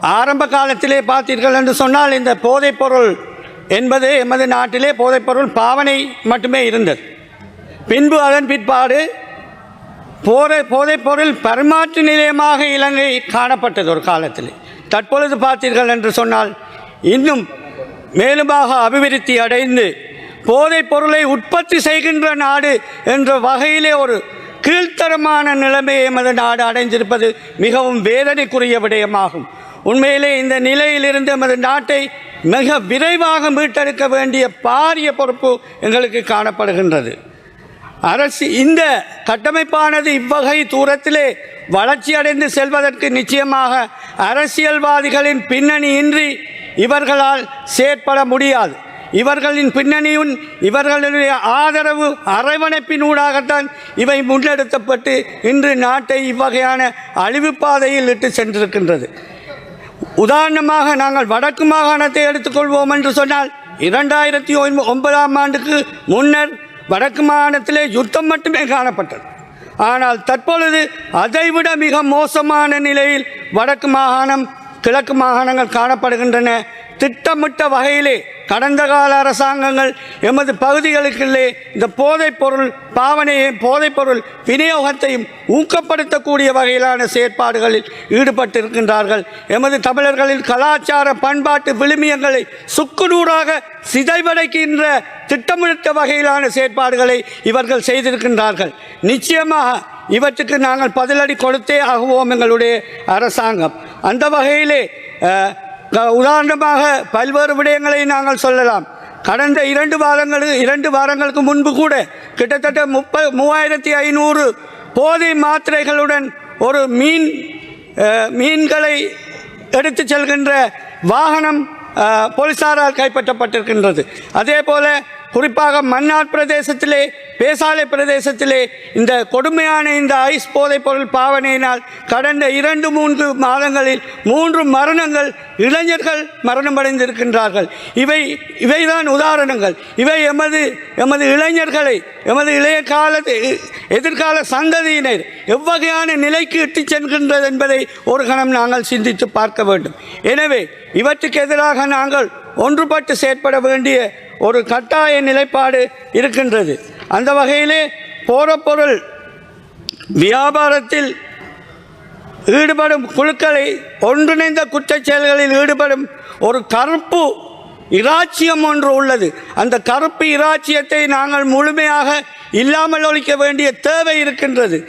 ஆரம்ப காலத்திலே பார்த்தீர்கள் என்று சொன்னால் இந்த போதைப்பொருள் என்பது எமது நாட்டிலே போதைப்பொருள் பாவனை மட்டுமே இருந்தது. பின்பு அதன் பிற்பாடு போதை போதைப்பொருள் பரிமாற்று நிலையமாக இலங்கை காணப்பட்டது ஒரு காலத்தில். தற்பொழுது பார்த்தீர்கள் என்று சொன்னால் இன்னும் மேலுமாக அபிவிருத்தி அடைந்து போதைப் பொருளை உற்பத்தி செய்கின்ற நாடு என்ற வகையிலே ஒரு கீழ்த்தரமான நிலைமையை எமது நாடு அடைந்திருப்பது மிகவும் வேதனைக்குரிய விடயமாகும். உண்மையிலே இந்த நிலையிலிருந்து எமது நாட்டை மிக விரைவாக மீட்டெடுக்க வேண்டிய பாரிய பொறுப்பு எங்களுக்கு காணப்படுகின்றது. அரசு இந்த கட்டமைப்பானது இவ்வகை தூரத்திலே வளர்ச்சியடைந்து செல்வதற்கு நிச்சயமாக அரசியல்வாதிகளின் பின்னணியின்றி இவர்களால் செயற்பட முடியாது. இவர்களின் பின்னணியும் இவர்களுடைய ஆதரவு அரவணைப்பின் ஊடாகத்தான் இவை முன்னெடுக்கப்பட்டு இன்று நாட்டை இவ்வகையான அழிவுப் பாதையில் இட்டு சென்றிருக்கின்றது. உதாரணமாக நாங்கள் வடக்கு மாகாணத்தை எடுத்துக்கொள்வோம் என்று சொன்னால் இரண்டாயிரத்தி ஒன்பதாம் ஆண்டுக்கு முன்னர் வடக்கு மாகாணத்திலே யுத்தம் மட்டுமே காணப்பட்டது. ஆனால் தற்பொழுது அதைவிட மிக மோசமான நிலையில் வடக்கு மாகாணம் கிழக்கு மாகாணங்கள் காணப்படுகின்றன திட்டமிட்ட வகையிலே கடந்த கால அரசாங்கங்கள் எமது பகுதிகளுக்குள்ளே இந்த போதைப் பொருள் பாவனையை போதைப் பொருள் விநியோகத்தையும் ஊக்கப்படுத்தக்கூடிய வகையிலான செயற்பாடுகளில் ஈடுபட்டிருக்கின்றார்கள். எமது தமிழர்களின் கலாச்சார பண்பாட்டு விழுமியங்களை சுக்குநூறாக சிதைவடைக்கின்ற திட்டமிட்ட வகையிலான செயற்பாடுகளை இவர்கள் செய்திருக்கின்றார்கள். நிச்சயமாக இவற்றுக்கு நாங்கள் பதிலடி கொடுத்தே ஆகுவோம் எங்களுடைய அரசாங்கம். அந்த வகையிலே உதாரணமாக பல்வேறு விடயங்களை நாங்கள் சொல்லலாம். கடந்த இரண்டு வாரங்களுக்கு இரண்டு வாரங்களுக்கு முன்பு கூட கிட்டத்தட்ட முப்ப மூவாயிரத்தி ஐநூறு போதை மாத்திரைகளுடன் ஒரு மீன் மீன்களை எடுத்து செல்கின்ற வாகனம் போலீஸாரால் போலீசாரால் கைப்பற்றப்பட்டிருக்கின்றது. அதே போல குறிப்பாக மன்னார் பிரதேசத்திலே பேசாலை பிரதேசத்திலே இந்த கொடுமையான இந்த ஐஸ் போதைப் பொருள் பாவனையினால் கடந்த இரண்டு மூன்று மாதங்களில் மூன்று மரணங்கள் இளைஞர்கள் மரணமடைந்திருக்கின்றார்கள். இவை இவைதான் உதாரணங்கள். இவை எமது எமது இளைஞர்களை எமது இளைய கால எதிர்கால சந்ததியினர் எவ்வகையான நிலைக்கு இட்டு செல்கின்றது என்பதை ஒரு கணம் நாங்கள் சிந்தித்து பார்க்க வேண்டும். எனவே இவற்றுக்கு எதிராக நாங்கள் ஒன்றுபட்டு செயற்பட வேண்டிய ஒரு கட்டாய நிலைப்பாடு இருக்கின்றது. அந்த வகையிலே போரப்பொருள் வியாபாரத்தில் ஈடுபடும் குழுக்களை ஒன்றிணைந்த குற்றச் செயல்களில் ஈடுபடும் ஒரு கருப்பு இராச்சியம் ஒன்று உள்ளது. அந்த கருப்பு இராச்சியத்தை நாங்கள் முழுமையாக இல்லாமல் ஒழிக்க வேண்டிய தேவை இருக்கின்றது.